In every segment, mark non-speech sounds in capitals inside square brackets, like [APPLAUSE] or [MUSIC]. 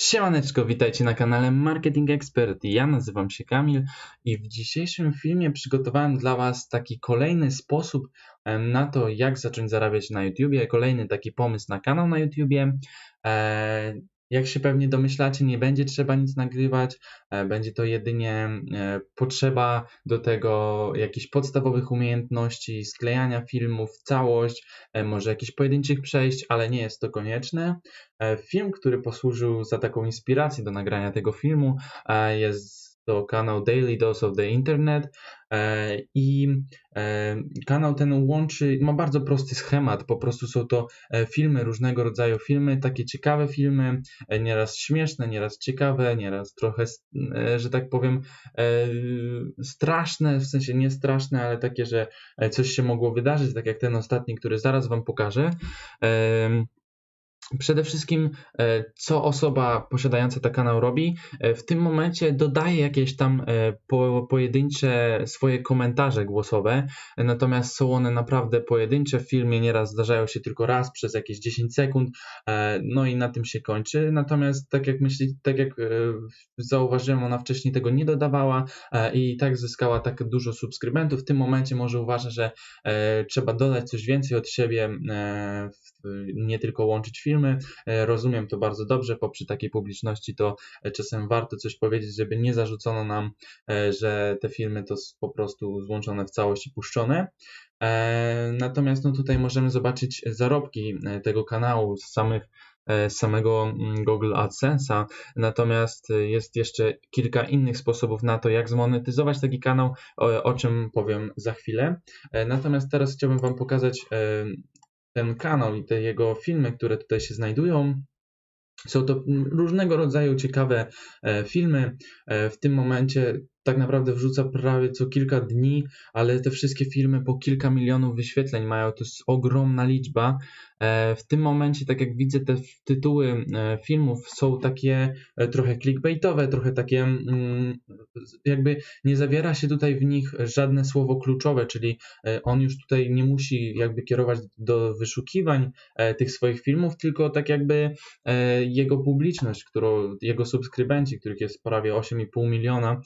Siemaneczko, witajcie na kanale Marketing Expert. Ja nazywam się Kamil i w dzisiejszym filmie przygotowałem dla Was taki kolejny sposób em, na to, jak zacząć zarabiać na YouTubie, kolejny taki pomysł na kanał na YouTubie. Jak się pewnie domyślacie, nie będzie trzeba nic nagrywać, e, będzie to jedynie e, potrzeba do tego jakichś podstawowych umiejętności, sklejania filmów w całość, e, może jakichś pojedynczych przejść, ale nie jest to konieczne. Film, który posłużył za taką inspirację do nagrania tego filmu, jest to kanał Daily Dose of the Internet e, i e, kanał ten łączy, ma bardzo prosty schemat, po prostu są to e, filmy, różnego rodzaju filmy, takie ciekawe filmy, nieraz śmieszne, nieraz ciekawe, nieraz trochę, że tak powiem, straszne, w sensie nie straszne, ale takie, że coś się mogło wydarzyć, tak jak ten ostatni, który zaraz Wam pokażę. Przede wszystkim, e, co osoba posiadająca ten kanał robi, e, w tym momencie dodaje jakieś tam e, po, pojedyncze swoje komentarze głosowe, natomiast są one naprawdę pojedyncze. W filmie nieraz zdarzają się tylko raz przez jakieś 10 sekund, no i na tym się kończy. Natomiast tak jak myśli, tak jak zauważyłem, ona wcześniej tego nie dodawała i tak zyskała tak dużo subskrybentów. W tym momencie może uważa, że trzeba dodać coś więcej od siebie, nie tylko łączyć filmy. E, rozumiem to bardzo dobrze, bo przy takiej publiczności to e, czasem warto coś powiedzieć, żeby nie zarzucono nam, e, że te filmy to po prostu złączone w całość i puszczone. Natomiast no tutaj możemy zobaczyć zarobki tego kanału z samych z samego mm, Google AdSense'a. Natomiast jest jeszcze kilka innych sposobów na to, jak zmonetyzować taki kanał, o, czym powiem za chwilę. Natomiast teraz chciałbym Wam pokazać ten kanał i te jego filmy, które tutaj się znajdują. Są to różnego rodzaju ciekawe e, filmy. E, w tym momencie tak naprawdę wrzuca prawie co kilka dni, ale te wszystkie filmy po kilka milionów wyświetleń mają. To jest ogromna liczba. E, w tym momencie, tak jak widzę, te tytuły e, filmów są takie e, trochę clickbaitowe, trochę takie mm, jakby nie zawiera się tutaj w nich żadne słowo kluczowe, czyli on już tutaj nie musi jakby kierować do wyszukiwań tych swoich filmów, tylko tak jakby jego publiczność, którą, jego subskrybenci, których jest prawie 8,5 miliona,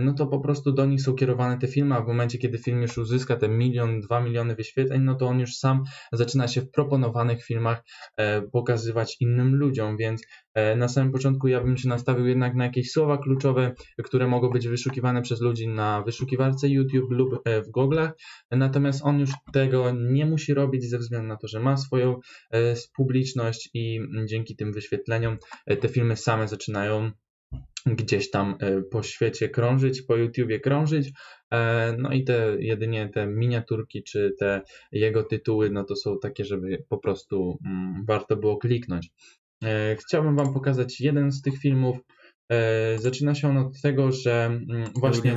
no to po prostu do nich są kierowane te filmy, a w momencie, kiedy film już uzyska te milion, dwa miliony wyświetleń, no to on już sam zaczyna się w proponowanych filmach e, pokazywać innym ludziom, więc e, na samym początku ja bym się nastawił jednak na jakieś słowa kluczowe, które mogą być wyszukiwane przez ludzi na wyszukiwarce YouTube lub e, w Google'ach, natomiast on już tego nie musi robić ze względu na to, że ma swoją publiczność i dzięki tym wyświetleniom te filmy same zaczynają gdzieś tam e, po świecie krążyć, po YouTubie krążyć. E, No i te jedynie te miniaturki czy te jego tytuły, no to są takie, żeby po prostu mm, warto było kliknąć. E, Chciałbym Wam pokazać jeden z tych filmów. Zaczyna się on od tego, że mm, właśnie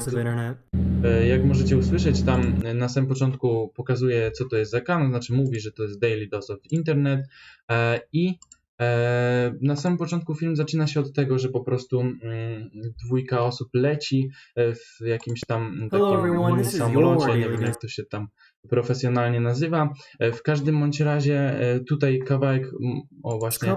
Jak możecie usłyszeć, tam na samym początku pokazuje, co to jest za kanał, znaczy mówi, że to jest Daily Dose of Internet i na samym początku film zaczyna się od tego, że po prostu mm, dwójka osób leci e, w jakimś tam Hello takim everyone, samolocie, nie wiem jak to się tam profesjonalnie nazywa. E, W każdym bądź razie e, tutaj kawałek, mm, o właśnie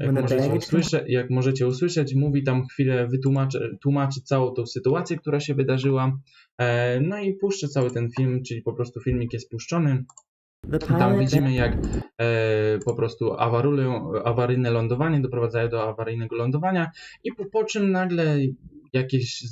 jak możecie, usłysze, jak możecie usłyszeć, mówi tam chwilę, wytłumaczy tłumaczy całą tą sytuację, która się wydarzyła. E, no i puszczę cały ten film, czyli po prostu filmik jest puszczony. Tam widzimy, jak e, po prostu awarują, awaryjne lądowanie doprowadzają do awaryjnego lądowania i po, po czym nagle jakieś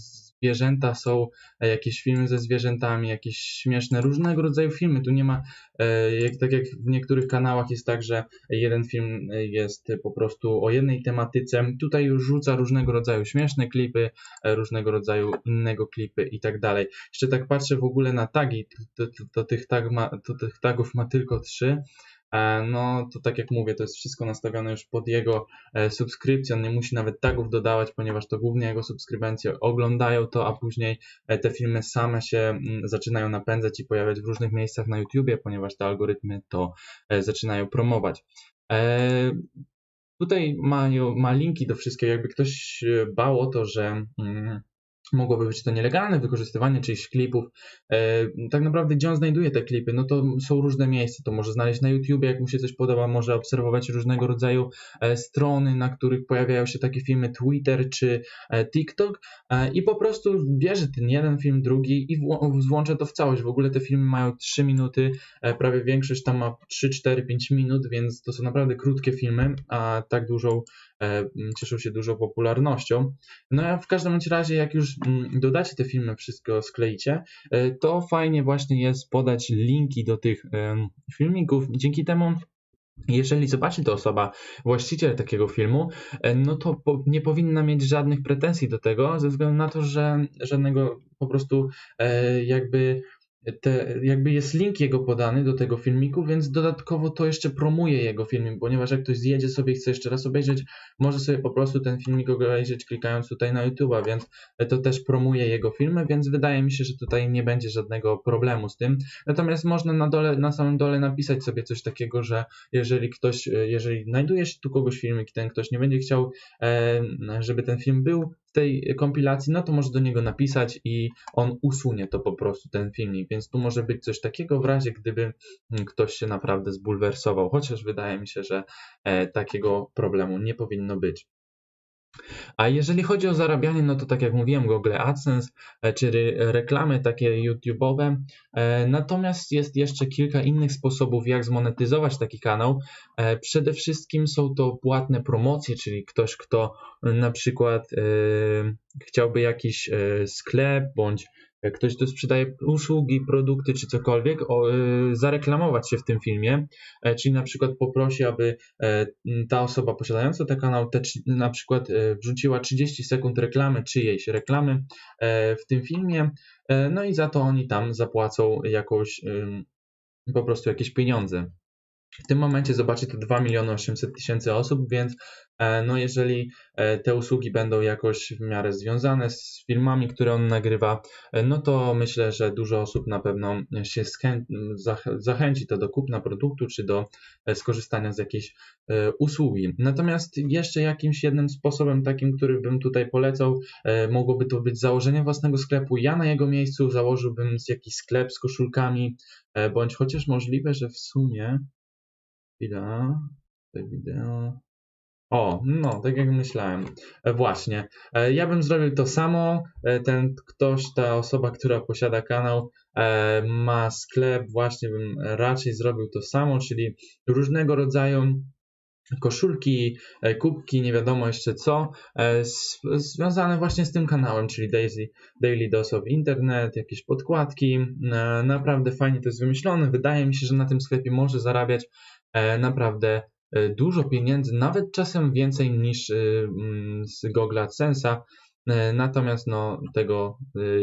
zwierzęta są, e, jakieś filmy ze zwierzętami, jakieś śmieszne, różnego rodzaju filmy. Tu nie ma, e, jak, tak jak w niektórych kanałach jest tak, że jeden film jest po prostu o jednej tematyce. Tutaj już rzuca różnego rodzaju śmieszne klipy, e, różnego rodzaju innego klipy i tak dalej. Jeszcze tak patrzę w ogóle na tagi, to, to, to, tych, tag ma, to tych tagów ma tylko trzy. E, No to tak jak mówię, to jest wszystko nastawione już pod jego e, subskrypcję. On nie musi nawet tagów dodawać, ponieważ to głównie jego subskrybencje oglądają to, a później e, te filmy same się mm, zaczynają napędzać i pojawiać w różnych miejscach na YouTubie, ponieważ te algorytmy to zaczynają promować. Tutaj mają, ma linki do wszystkiego. Jakby ktoś bał o to, że mm, mogłoby być to nielegalne wykorzystywanie czyichś klipów. E, tak naprawdę, gdzie on znajduje te klipy? No to są różne miejsca. To może znaleźć na YouTubie, jak mu się coś podoba, może obserwować różnego rodzaju e, strony, na których pojawiają się takie filmy, Twitter czy e, TikTok i po prostu bierze ten jeden film, drugi i włącza to w całość. W ogóle te filmy mają 3 minuty, prawie większość tam ma 3, 4, 5 minut, więc to są naprawdę krótkie filmy, a tak dużą cieszą się dużą popularnością. No a w każdym razie, jak już dodacie te filmy, wszystko skleicie, e, to fajnie właśnie jest podać linki do tych filmików. Dzięki temu jeżeli zobaczy to osoba, właściciel takiego filmu, e, no to nie powinna mieć żadnych pretensji do tego, ze względu na to, że żadnego po prostu e, jakby te, jakby jest link jego podany do tego filmiku, więc dodatkowo to jeszcze promuje jego filmik, ponieważ jak ktoś zjedzie sobie i chce jeszcze raz obejrzeć, może sobie po prostu ten filmik obejrzeć klikając tutaj na YouTube'a, więc to też promuje jego filmy, więc wydaje mi się, że tutaj nie będzie żadnego problemu z tym. Natomiast można na dole, na samym dole napisać sobie coś takiego, że jeżeli ktoś, jeżeli znajduje się tu kogoś filmik ten ktoś nie będzie chciał, e, żeby ten film był, tej kompilacji, no to może do niego napisać i on usunie to po prostu, ten filmik. Więc tu może być coś takiego w razie, gdyby mm, ktoś się naprawdę zbulwersował, chociaż wydaje mi się, że e, takiego problemu nie powinno być. A jeżeli chodzi o zarabianie, no to tak jak mówiłem, Google AdSense, e, czy reklamy takie YouTube'owe. E, natomiast jest jeszcze kilka innych sposobów, jak zmonetyzować taki kanał. E, przede wszystkim są to płatne promocje, czyli ktoś, kto na przykład chciałby jakiś sklep bądź ktoś, kto sprzedaje usługi, produkty czy cokolwiek, o, y, zareklamować się w tym filmie, e, czyli na przykład poprosi, aby e, ta osoba posiadająca ten kanał te, na przykład e, wrzuciła 30 sekund reklamy, czyjejś reklamy w tym filmie, no i za to oni tam zapłacą jakąś po prostu jakieś pieniądze. W tym momencie zobaczy to 2 miliony 800 tysięcy osób, więc e, no jeżeli e, te usługi będą jakoś w miarę związane z filmami, które on nagrywa, e, no to myślę, że dużo osób na pewno się zachęci to do kupna produktu czy do skorzystania z jakiejś usługi. Natomiast jeszcze jakimś jednym sposobem takim, który bym tutaj polecał, mogłoby to być założenie własnego sklepu. Ja na jego miejscu założyłbym jakiś sklep z koszulkami, bądź chociaż możliwe, że w sumie Chwila. Wideo. O, no, tak jak myślałem. E, właśnie. E, ja bym zrobił to samo. E, ten ktoś, ta osoba, która posiada kanał, ma sklep, właśnie bym raczej zrobił to samo, czyli różnego rodzaju koszulki, kubki, nie wiadomo jeszcze co, związane właśnie z tym kanałem, czyli Daisy, Daily Dose of Internet, jakieś podkładki. Naprawdę fajnie to jest wymyślone. Wydaje mi się, że na tym sklepie może zarabiać naprawdę e, dużo pieniędzy, nawet czasem więcej niż e, mm, z Google AdSense'a. Natomiast no, tego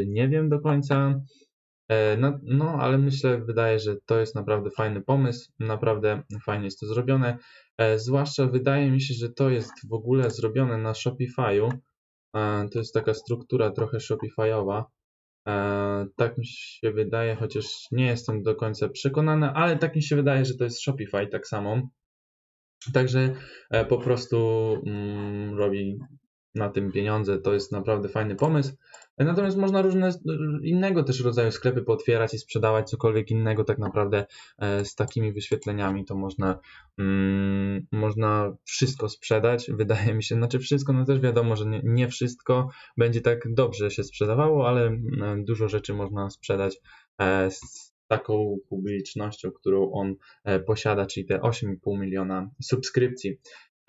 nie wiem do końca. No, no, ale myślę, wydaje, że to jest naprawdę fajny pomysł, naprawdę fajnie jest to zrobione. Zwłaszcza wydaje mi się, że to jest w ogóle zrobione na Shopify'u. To jest taka struktura trochę Shopify'owa. E, tak mi się wydaje, chociaż nie jestem do końca przekonany, ale tak mi się wydaje, że to jest Shopify tak samo. Także e, po prostu mm, robi na tym pieniądze. To jest naprawdę fajny pomysł. Natomiast można różne innego też rodzaju sklepy potwierać i sprzedawać cokolwiek innego tak naprawdę e, z takimi wyświetleniami to można, mm, można wszystko sprzedać. [LAUGHS] Wydaje mi się, znaczy wszystko, no też wiadomo, że nie, nie wszystko będzie tak dobrze się sprzedawało, ale mm, dużo rzeczy można sprzedać e, z taką publicznością, którą on e, posiada, czyli te 8,5 miliona subskrypcji.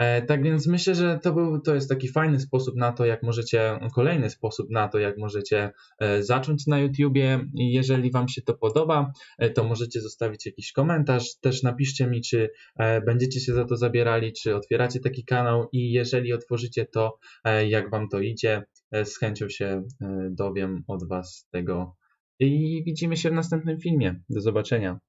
E, tak więc myślę, że to, był, to jest taki fajny sposób na to, jak możecie, kolejny sposób na to, jak możecie e, zacząć na YouTubie. Jeżeli Wam się to podoba, e, to możecie zostawić jakiś komentarz. Też napiszcie mi, czy będziecie się za to zabierali, czy otwieracie taki kanał i jeżeli otworzycie to, jak Wam to idzie. Z chęcią się dowiem od Was tego. I widzimy się w następnym filmie. Do zobaczenia.